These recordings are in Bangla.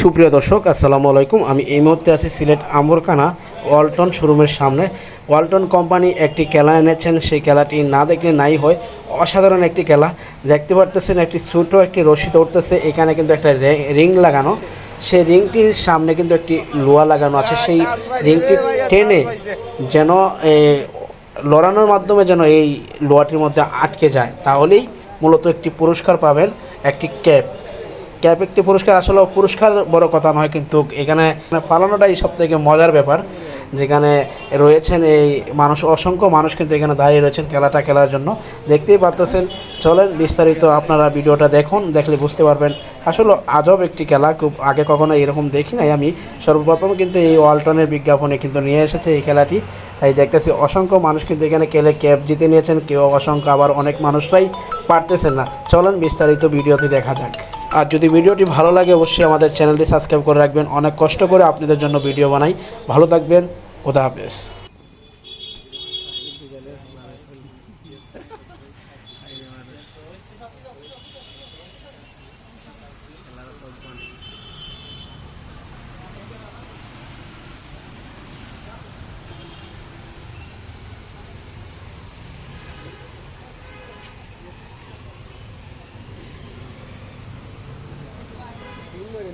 সুপ্রিয় দর্শক, আসসালামু আলাইকুম। আমি এই মুহূর্তে আছি সিলেট আম্বরকানা ওয়ালটন শোরুমের সামনে। ওয়ালটন কোম্পানি একটি খেলা এনেছেন। সেই খেলাটি না দেখলে নাই হয়। অসাধারণ একটি খেলা। দেখতে পারতেছেন একটি ছোট একটি রশি উঠতেছে এখানে কিন্তু একটা রিং লাগানো। সেই রিংটির সামনে কিন্তু একটি লোহা লাগানো আছে। সেই রিংটি টেনে যেন লড়ানোর মাধ্যমে যেন এই লোহাটির মধ্যে আটকে যায়। তাহলেই মূলত একটি পুরস্কার পাবেন একটি ক্যাপ। ক্যাপ একটি পুরস্কার আসলে পুরস্কার বড় কথা নয়, কিন্তু এখানে পালানোটাই সব থেকে মজার ব্যাপার। যেখানে রয়েছেন এই মানুষ, অসংখ্য মানুষ কিন্তু এখানে দাঁড়িয়ে রয়েছেন খেলাটা খেলার জন্য। দেখতেই পাচ্ছেন চলেন বিস্তারিত আপনারা ভিডিওটা দেখুন, দেখলে বুঝতে পারবেন আসলে আজব একটি খেলা, খুব আগে কখনো এরকম দেখি নাই আমি। সর্বপ্রথম কিন্তু এই ওয়ালটনের বিজ্ঞাপনে কিন্তু নিয়ে এসেছে এই খেলাটি। তাই দেখতেছি অসংখ্য মানুষ কিন্তু এখানে খেলে ক্যাপ জিতে নিয়েছেন, কেউ অসংখ্য, আবার অনেক মানুষরাই পারতেছেন না। চলেন বিস্তারিত ভিডিওতে দেখা যাক। আর যদি ভিডিওটি ভালো লাগে, অবশ্যই আমাদের চ্যানেলটি সাবস্ক্রাইব করে রাখবেন। অনেক কষ্ট করে আপনাদের জন্য ভিডিও বানাই। ভালো থাকবেন। খোদা হাফেজ।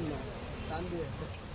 있나? 안 돼.